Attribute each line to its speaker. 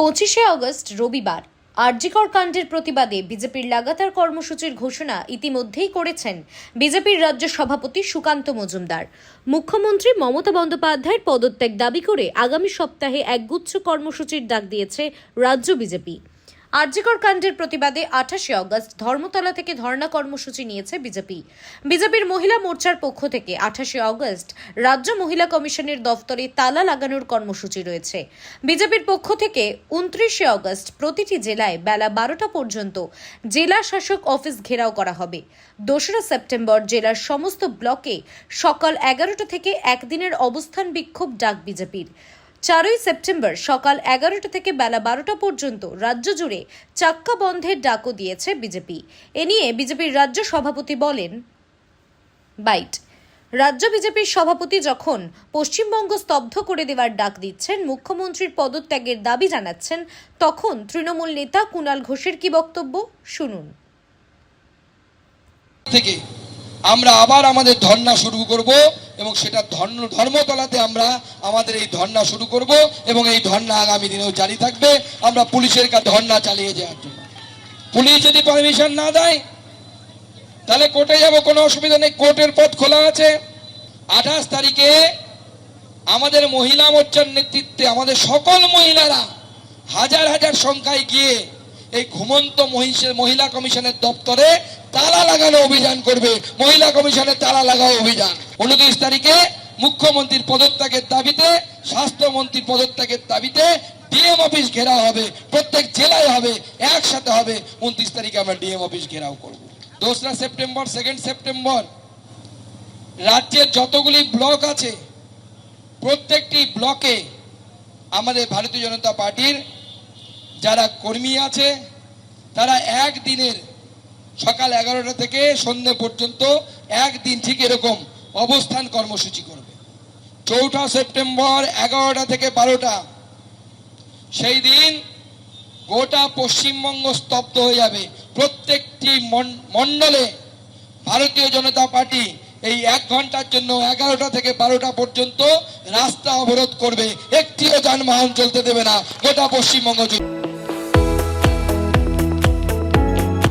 Speaker 1: পঁচিশে অগস্ট রবিবার। আরজিকর কাণ্ডের প্রতিবাদে বিজেপির লাগাতার কর্মসূচির ঘোষণা ইতিমধ্যেই করেছেন বিজেপির রাজ্য সভাপতি সুকান্ত মজুমদার। মুখ্যমন্ত্রী মমতা বন্দ্যোপাধ্যায়ের পদত্যাগ দাবি করে আগামী সপ্তাহে একগুচ্ছ কর্মসূচির ডাক দিয়েছে রাজ্য বিজেপি। আরজিকর কাণ্ডের প্রতিবাদে আঠাশে অগস্ট ধর্মতলা থেকে ধর্ণা কর্মসূচি নিয়েছে বিজেপি। বিজেপির মহিলা মোর্চার পক্ষ থেকে আঠাশে অগস্ট রাজ্য মহিলা কমিশনের দফতরে তালা লাগানোর কর্মসূচি রয়েছে। বিজেপির পক্ষ থেকে উনত্রিশে অগস্ট প্রতিটি জেলায় বেলা বারোটা পর্যন্ত জেলা শাসক অফিস ঘেরাও করা হবে। দোসরা সেপ্টেম্বর জেলার সমস্ত ব্লকে সকাল এগারোটা থেকে একদিনের অবস্থান বিক্ষোভ ডাক বিজেপির। চারই সেপ্টেম্বর সকাল এগারোটা থেকে বেলা বারোটা পর্যন্ত রাজ্য জুড়ে চাক্কা বন্ধের ডাকও দিয়েছে বিজেপি। এ নিয়ে বিজেপির রাজ্য সভাপতি বলেন, বাইট, রাজ্য বিজেপির সভাপতি যখন পশ্চিমবঙ্গ স্তব্ধ করে দেওয়ার ডাক দিচ্ছেন, মুখ্যমন্ত্রীর পদত্যাগের দাবি জানাচ্ছেন, তখন তৃণমূল নেতা কুণাল ঘোষের কি বক্তব্য? শুনুন।
Speaker 2: থেকে আমরা আবার আমাদের ধর্ণা শুরু করব। এবং সেটা ধর্ম, ধর্মতলাতে আমরা আমাদের এই ধর্ণা শুরু করব এবং এই ধর্ণা আগামী দিনেও জারি থাকবে। আমরা পুলিশের কাছে ধর্ণা চালিয়ে যাওয়ার জন্য। পুলিশ যদি পারমিশন না দেয়, তাহলে কোর্টে যাব, কোনো অসুবিধা নেই। কোর্টের পথ খোলা আছে। আঠাশ তারিখে আমাদের মহিলা মোর্চার নেতৃত্বে আমাদের সকল মহিলারা হাজার হাজার সংখ্যায় গিয়ে এই ঘুমন্ত মহিষের মহিলা কমিশনের দপ্তরে তালা লাগানো অভিযান করবে, মহিলা কমিশনের তালা লাগাও অভিযান। উনত্রিশ তারিখে মুখ্যমন্ত্রীর পদত্যাগের দাবিতে, স্বাস্থ্যমন্ত্রীর পদত্যাগের দাবিতে ডিএম অফিস ঘেরাও হবে, প্রত্যেক জেলায় হবে, একসাথে হবে। উনত্রিশ তারিখে আমরা ডিএম অফিস ঘেরাও করব। দোসরা সেপ্টেম্বর সেকেন্ড সেপ্টেম্বর। রাজ্যের যতগুলি ব্লক আছে, প্রত্যেকটি ব্লকে আমাদের ভারতীয় জনতা পার্টির যারা কর্মী আছে, তারা একদিনের সকাল এগারোটা থেকে সন্ধ্যে পর্যন্ত একদিন ঠিক এরকম অবস্থান কর্মসূচি করবে। চৌঠা সেপ্টেম্বর এগারোটা থেকে বারোটা। সেই দিন গোটা পশ্চিমবঙ্গ স্তব্ধ হয়ে যাবে। প্রত্যেকটি মণ্ডলে ভারতীয় জনতা পার্টি এই এক ঘণ্টার জন্য এগারোটা থেকে বারোটা পর্যন্ত রাস্তা অবরোধ করবে। একটিও যানবাহন চলতে দেবে না। গোটা পশ্চিমবঙ্গ জুড়ে।